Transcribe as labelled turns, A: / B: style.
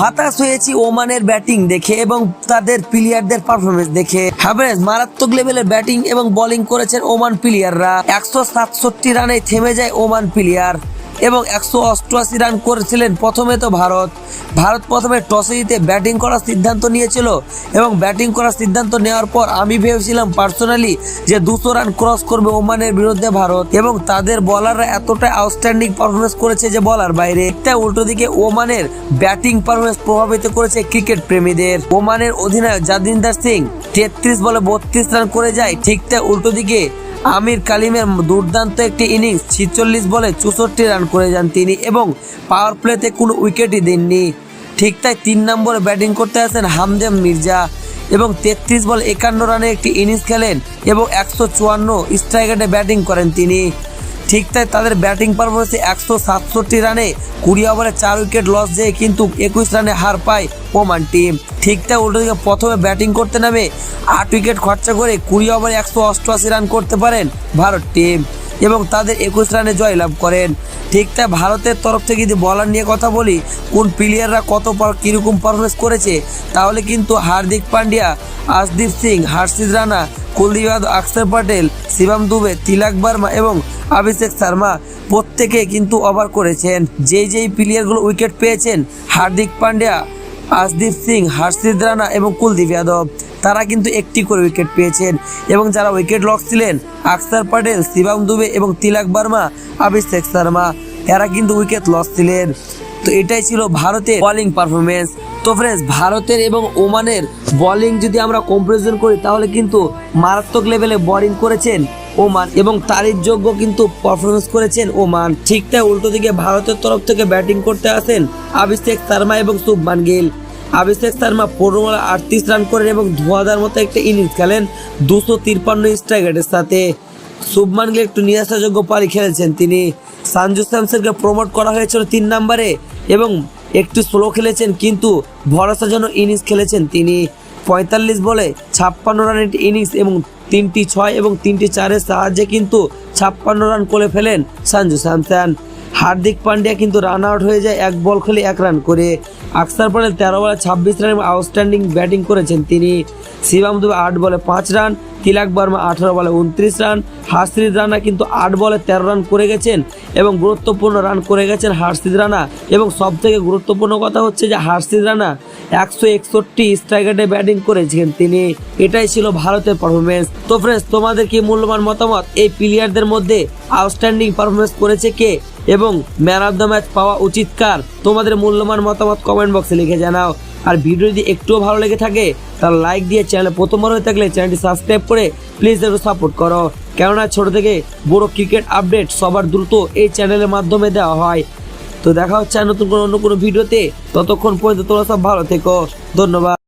A: হতাশ হয়েছি ওমানের ব্যাটিং দেখে এবং তাদের প্লেয়ারদের পারফরমেন্স দেখে। হ্যাভারেজ মারাত্মক লেভেলের ব্যাটিং এবং বোলিং করেছেন ওমান প্লেয়াররা একশো সাতষট্টি রানে থেমে যায় ওমান প্লেয়ার এবং একশো অষ্টআশি রান করেছিলেন প্রথমে তো ভারত। ভারত প্রথমে টসে জিতে ব্যাটিং করার সিদ্ধান্ত নিয়েছিল এবং ব্যাটিং করার সিদ্ধান্ত নেওয়ার পর আমি ভেবেছিলাম পার্সোনালি যে দুশো রান ক্রস করবে ওমানের বিরুদ্ধে ভারত এবং তাদের বলাররা এতটাই আউটস্ট্যান্ডিং পারফরমেন্স করেছে যে বলার বাইরে। তাই উল্টো দিকে ওমানের ব্যাটিং পারফরমেন্স প্রভাবিত করেছে ক্রিকেট প্রেমীদের। ওমানের অধিনায়ক জাদিন্দার সিং তেত্রিশ বলে বত্রিশ রান করে যায়, ঠিক তাই উল্টো দিকে আমির কালিমের দুর্দান্ত একটি ইনিংস ছিচল্লিশ বলে চৌষট্টি রান করে যান তিনি এবং পাওয়ার প্লেতে কোনো উইকেটই দেননি। ঠিক তাই তিন নম্বরে ব্যাটিং করতে আসেন হামদেম মির্জা এবং তেত্রিশ বল একান্ন রানে একটি ইনিংস খেলেন এবং একশো চুয়ান্ন স্ট্রাইকারে ব্যাটিং করেন তিনি। ঠিক তাই তাদের ব্যাটিং পারফরমেন্সে একশো সাতষট্টি রানে কুড়ি ওভারে চার উইকেট লস যেয়ে কিন্তু একুশ রানে হার পায় ওমান টিম। ঠিক তাই উল্টো দিকে প্রথমে ব্যাটিং করতে নামে আট উইকেট খরচা করে কুড়ি ওভারে একশো অষ্টআশি রান করতে পারেন ভারত টিম এবং তাদের একুশ রানে জয়লাভ করেন। ঠিক তাই ভারতের তরফ থেকে যদি বলার নিয়ে কথা বলি, কোন প্লেয়াররা কত কীরকম পারফরমেন্স করেছে, তাহলে কিন্তু হার্দিক পান্ডিয়া, আশদীপ সিং হার্ষিদ রানা, কুলদীপ অক্ষর পটেল শিবম দুবে তিলক বর্মা এবং অভিষেক শর্মা প্রত্যেকে কিন্তু ওভার করেছেন। যেই যেই প্লেয়ারগুলো উইকেট পেয়েছেন, হার্দিক পান্ডিয়া, আশদীপ সিং হর্ষিদ রানা এবং কুলদীপ যাদব, তারা কিন্তু একটি করে উইকেট পেয়েছেন। এবং যারা উইকেট লক ছিলেন, আকসার প্যাটেল শিবম দুবে এবং তিলক বর্মা, অভিষেক শর্মা, এরা কিন্তু উইকেট লস ছিলেন। তো এটাই ছিল ভারতের বোলিং পারফরমেন্স তো ফ্রেন্ডস ভারতের এবং ওমানের বোলিং যদি আমরা কম্পারিজন করি, তাহলে কিন্তু মারাত্মক লেভেলে বোলিং করেছেন ওমান এবং তারিফ যোগ্য কিন্তু পারফরমেন্স করেছেন ওমান। ঠিক তাই উল্টো দিকে ভারতের তরফ থেকে ব্যাটিং করতে আসেন অভিষেক শর্মা এবং শুভমান গিল। অভিষেক শর্মা পনেরো বলে আটত্রিশ রান করেন এবং ধোয়াদার মতো একটা ইনিংস খেলেন দুশো তিরপান্ন স্ট্রাইক সাথে। শুভমান গিল একটু নিরাশাযোগ্য পারি খেলেছেন তিনি। সঞ্জু স্যামসনকে প্রমোট করা হয়েছিল তিন নম্বরে এবং একটু স্লো খেলেছেন, কিন্তু ভরসাজনক ইনিংস খেলেছেন। তিনি পঁয়তাল্লিশ বলে ছাপ্পান্ন রানের ইনিংস এবং তিনটি ছয় এবং তিনটি চারের সাহায্যে কিন্তু ছাপ্পান্ন রান করে ফেলেন সঞ্জু স্যামসন। হার্দিক পান্ডিয়া কিন্তু রান আউট হয়ে যায়, এক বল খেলে এক রান করে। আকসার পটেল তেরো বলে ছাব্বিশ রান আউটস্ট্যান্ডিং ব্যাটিং করেছেন তিনি। শিবাম দুবে আট বলে পাঁচ রান, তিলাক বর্মা আঠারো বলে উনত্রিশ রান হার্ষিদ রানা কিন্তু আট বলে তেরো রান করে গেছেন এবং গুরুত্বপূর্ণ রান করে গেছেন হার্ষিদ রানা। এবং সব থেকে গুরুত্বপূর্ণ কথা হচ্ছে যে হার্ষিদ রানা একশো একষট্টি স্ট্রাইকারে ব্যাটিং করেছেন তিনি। এটাই ছিল ভারতের পারফরমেন্স তো ফ্রেন্ডস তোমাদের কি মূল্যবান মতামত? এই প্লেয়ারদের মধ্যে আউটস্ট্যান্ডিং পারফরমেন্স করেছে কে? এবং ম্যান অফ দ্য ম্যাচ পাওয়া উচিত কার? তোমাদের মূল্যবান মতামত কমেন্ট বক্সে লিখে জানাও। আর ভিডিও যদি একটুও ভালো লেগে থাকে, তাহলে লাইক দিয়ে চ্যানেলে প্রথমবার হয়ে থাকলে চ্যানেলটি সাবস্ক্রাইব করে প্লিজ একটু সাপোর্ট করো। কেননা ছোট থেকে বড় ক্রিকেট আপডেট সবার দ্রুত এই চ্যানেলের মাধ্যমে দেওয়া হয়। তো দেখা হচ্ছে নতুন কোনো অন্য কোনো ভিডিওতে। ততক্ষণ পর্যন্ত তোমরা সব ভালো থেকো। ধন্যবাদ।